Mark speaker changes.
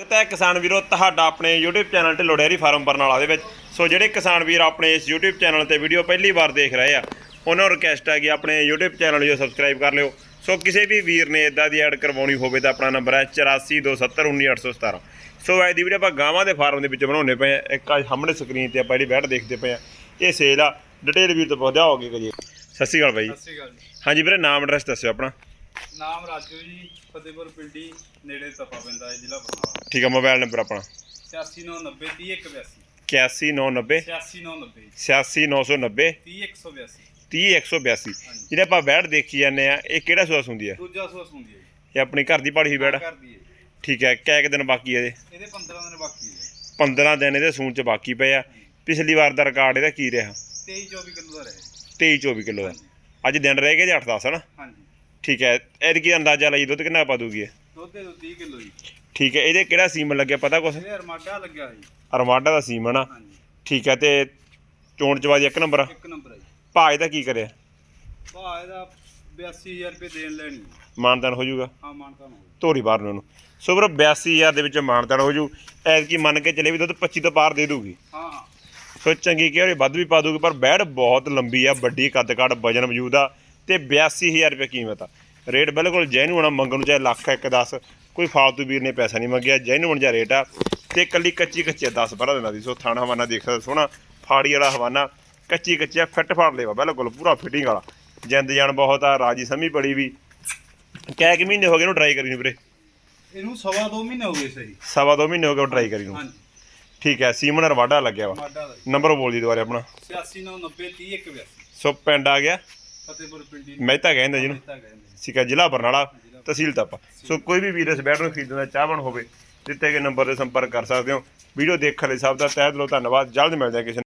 Speaker 1: ਸਵਾਗਤ ਹੈ ਕਿਸਾਨ ਵੀਰੋ ਤੁਹਾਡਾ ਆਪਣੇ YouTube channel Dhillon dairy farm Barnala ਦੇ ਵਿੱਚ। ਸੋ ਜਿਹੜੇ ਕਿਸਾਨ ਵੀਰ ਆਪਣੇ ਇਸ YouTube ਚੈਨਲ ਤੇ ਵੀਡੀਓ ਪਹਿਲੀ ਵਾਰ ਦੇਖ ਰਹੇ ਆ ਉਹਨਾਂ ਨੂੰ ਰਿਕਵੈਸਟ ਹੈ ਕਿ ਆਪਣੇ YouTube ਚੈਨਲ ਨੂੰ ਸਬਸਕ੍ਰਾਈਬ ਕਰ ਲਿਓ। ਸੋ ਕਿਸੇ ਵੀ ਵੀਰ ਨੇ ਇਦਾਂ ਦੀ ਐਡ ਕਰਵਾਉਣੀ ਹੋਵੇ ਤਾਂ ਆਪਣਾ ਨੰਬਰ ਹੈ 8427191817 ਸੋ ਅੱਜ ਦੀ ਵੀਡੀਓ ਆਪਾਂ ਗਾਵਾਂ ਦੇ ਫਾਰਮ ਦੇ ਵਿੱਚ ਬਣਾਉਣੇ ਪਏ ਆ ਇੱਕ ਅੱਜ ਸਾਹਮਣੇ ਸਕਰੀਨ ਤੇ ਆਪਾਂ ਜਿਹੜੀ ਬੈਠ ਦੇਖਦੇ ਪਏ ਆ ਇਹ ਸੇਲ ਆ ਡਿਟੇਲ ਵੀਰ ਤੋਂ ਪੁੱਛਦਾ ਹੋਗੇ ਕਰੀਏ ਸਤਿ ਸ਼੍ਰੀ ਅਕਾਲ ਬਾਈ।
Speaker 2: ਸਤਿ ਸ਼੍ਰੀ ਅਕਾਲ ਜੀ।
Speaker 1: ਹਾਂਜੀ ਵੀਰੇ ਨਾਮ ਐਡਰੈਸ ਦੱਸਿਓ ਆਪਣਾ।
Speaker 2: ਨਾਮ ਰਾਜੂ ਜੀ ਫਤਿਹਪੁਰ ਪਿੰਡੀ ਨੇੜੇ ਤਪਾ ਪੈਂਦਾ ਹੈ ਜ਼ਿਲ੍ਹਾ ਬਰਨਾਲਾ।
Speaker 1: ਠੀਕ ਆ ਮੋਬਾਈਲ ਨੰਬਰ ਆਪਣਾ।
Speaker 2: 8990 30182
Speaker 1: 8190
Speaker 2: 8990
Speaker 1: 86990
Speaker 2: 30182
Speaker 1: 30182 ਜਿਹੜੇ ਆਪਾਂ ਬੈੜ ਦੇਖੀ ਜਾਂਦੇ ਆ ਇਹ ਕਿਹੜਾ ਸੂਆ ਹੁੰਦੀ ਆ?
Speaker 2: ਦੂਜਾ ਸੋਸ ਹੁੰਦੀ ਹੈ ਜੀ।
Speaker 1: ਇਹ ਆਪਣੀ ਘਰ ਦੀ ਪਾੜੀ ਹੋਈ ਬੈੜ ਆ?
Speaker 2: ਕਰਦੀ ਹੈ
Speaker 1: ਠੀਕ ਹੈ ਕਿਆ ਕੁ ਦਿਨ ਬਾਕੀ ਇਹਦੇ?
Speaker 2: ਇਹਦੇ 15 ਦਿਨ ਬਾਕੀ ਹੈ
Speaker 1: 15 ਦਿਨ ਇਹਦੇ ਸੂਣ ਚ ਬਾਕੀ ਪਏ ਆ। ਪਿਛਲੀ ਵਾਰ ਦਾ ਰਿਕਾਰਡ ਇਹਦਾ ਕੀ ਰਿਹਾ?
Speaker 2: 23 24 ਕਿਲੋ ਦਾ ਰਹੇ।
Speaker 1: 23 24 ਕਿਲੋ ਦਾ। ਅੱਜ ਦਿਨ ਰਹਿ ਗਏ ਜੇ 8 10 ਹਨਾ?
Speaker 2: ਹਾਂਜੀ।
Speaker 1: ਠੀਕ ਹੈ ਇਹਦੇ ਕੀ ਅੰਦਾਜ਼ਾ ਲਈ ਦੁੱਧ ਕਿੰਨਾ ਪਾ ਦੂਗੀ ਇਹ?
Speaker 2: ਦੁੱਧ ਦੇ 30 ਕਿਲੋ ਜੀ।
Speaker 1: ਠੀਕ ਹੈ ਇਹਦੇ ਕਿਹੜਾ ਸੀਮਨ ਲੱਗਿਆ ਪਤਾ ਕੁਛ?
Speaker 2: ਇਹਦੇ ਅਰਮਾਡਾ ਲੱਗਿਆ ਜੀ।
Speaker 1: ਅਰਮਾਡਾ ਦਾ ਸੀਮਨ ਆ।
Speaker 2: ਹਾਂਜੀ।
Speaker 1: ਠੀਕ ਹੈ ਤੇ ਚੋਣ ਚਵਾਜੀ ਇੱਕ ਨੰਬਰ ਆ?
Speaker 2: ਇੱਕ ਨੰਬਰ ਹੈ ਜੀ।
Speaker 1: ਭਾਅ ਇਹਦਾ ਕੀ ਕਰਿਆ?
Speaker 2: ਭਾ ਇਹਦਾ 82000 ਰੁਪਏ ਦੇਣ ਲੈਣੀ।
Speaker 1: ਮਾਨਦਾਨ ਹੋ ਜਾਊਗਾ?
Speaker 2: ਹਾਂ ਮਾਨਤਾ ਨੂੰ
Speaker 1: ਧੋਰੀ ਬਾਹਰ ਨੂੰ ਸੋ ਵੀਰੋ 82000 ਦੇ ਵਿੱਚ ਮਾਨਦਾਨ ਹੋ ਜੂ ਐਤਕੀ ਮੰਨ ਕੇ ਚੱਲੇ ਵੀ ਦੁੱਧ 25 ਤੋਂ ਪਾਰ ਦੇ ਦੂਗੀ।
Speaker 2: ਹਾਂ। ਹਾਂ
Speaker 1: ਸੋ ਚੰਗੀ ਕਿ ਵੱਧ ਵੀ ਪਾ ਦੂਗੀ ਪਰ ਬੈੜ ਬਹੁਤ ਲੰਬੀ ਆ ਵੱਡੀ ਕੱਦ ਕਾਠ ਵਜਨ ਮੌਜੂਦ ਆ। ਤੇ 82000 ਰੁਪਏ ਕੀਮਤ ਆ। ਰੇਟ ਬਿਲਕੁਲ ਜੈਨੂਨ ਆ ਮੰਗਣ ਨੂੰ ਚਾਹੇ ਲੱਖ ਇੱਕ 10 ਕੋਈ ਫਾਲਤੂ ਵੀਰ ਨੇ ਪੈਸਾ ਨਹੀਂ ਮੰਗਿਆ ਜੈਨੂਨ ਜਿਹਾ ਰੇਟ ਆ। ਤੇ ਕੱਲੀ ਕੱਚੀ ਕੱਚੀ 10 12 ਦਿਨਾਂ ਦੀ। ਸੋ ਥਾਣਾ ਹਵਾਨਾ ਦੇਖ ਸਕਦੇ ਸੋਹਣਾ ਫਾੜੀ ਵਾਲਾ ਹਵਾਨਾ ਕੱਚੀ ਕੱਚੀ ਫਿੱਟ ਫਾੜ ਲੇਵਾ ਬਿਲਕੁਲ ਪੂਰਾ ਫਿਟਿੰਗ ਵਾਲਾ। ਜਿੰਦ ਜਾਨ ਬਹੁਤ ਆ ਰਾਜੀ ਸਮੀ ਬੜੀ ਵੀ। ਕਹਿ ਕਿ ਮਹੀਨੇ ਹੋ ਗਏ ਇਹਨੂੰ ਟਰਾਈ ਕਰੀ ਨੂੰ ਵੀਰੇ।
Speaker 2: ਇਹਨੂੰ ਸਵਾ ਦੋ ਮਹੀਨੇ ਹੋ ਗਏ ਸਹੀ।
Speaker 1: ਸਵਾ ਦੋ ਮਹੀਨੇ ਹੋ ਗਏ ਟਰਾਈ ਕਰੀ ਨੂੰ।
Speaker 2: ਹਾਂਜੀ।
Speaker 1: ਠੀਕ ਹੈ ਸੀਮਨ ਰਵਾਡਾ ਲੱਗਿਆ ਵਾ। ਨੰਬਰ ਬੋਲ ਦੀ ਦੁਬਾਰੇ ਆਪਣਾ।
Speaker 2: 8990 30182
Speaker 1: ਸੋ ਪਿੰਡ ਆ ਗਿਆ।
Speaker 2: ਫਤਿਹਪੁਰ ਪਿੰਡੀ
Speaker 1: ਮਹਿਤਾ ਕਹਿੰਦੇ ਜਿਹਨੂੰ
Speaker 2: ਮਹਿਤਾ ਕਹਿੰਦੇ ਨੇ।
Speaker 1: ਸਿਕਾ ਜ਼ਿਲ੍ਹਾ ਬਰਨਾਲਾ ਤਹਿਸੀਲ ਤਪਾ। ਸੋ ਕੋਈ ਵੀ ਵੀਰ ਇਸ ਬੈਟ ਨੂੰ ਖਰੀਦਣਾ ਚਾਹਵਣ ਹੋਵੇ ਦਿੱਤੇ ਗਏ ਨੰਬਰ ਤੇ ਸੰਪਰਕ ਕਰ ਸਕਦੇ ਹੋ। ਵੀਡੀਓ ਦੇਖਣ ਲਈ ਸਭ ਦਾ ਤਹਿ ਦਿਲੋਂ ਧੰਨਵਾਦ। ਜਲਦ ਮਿਲਦੇ ਹਾਂ ਕਿਸੇ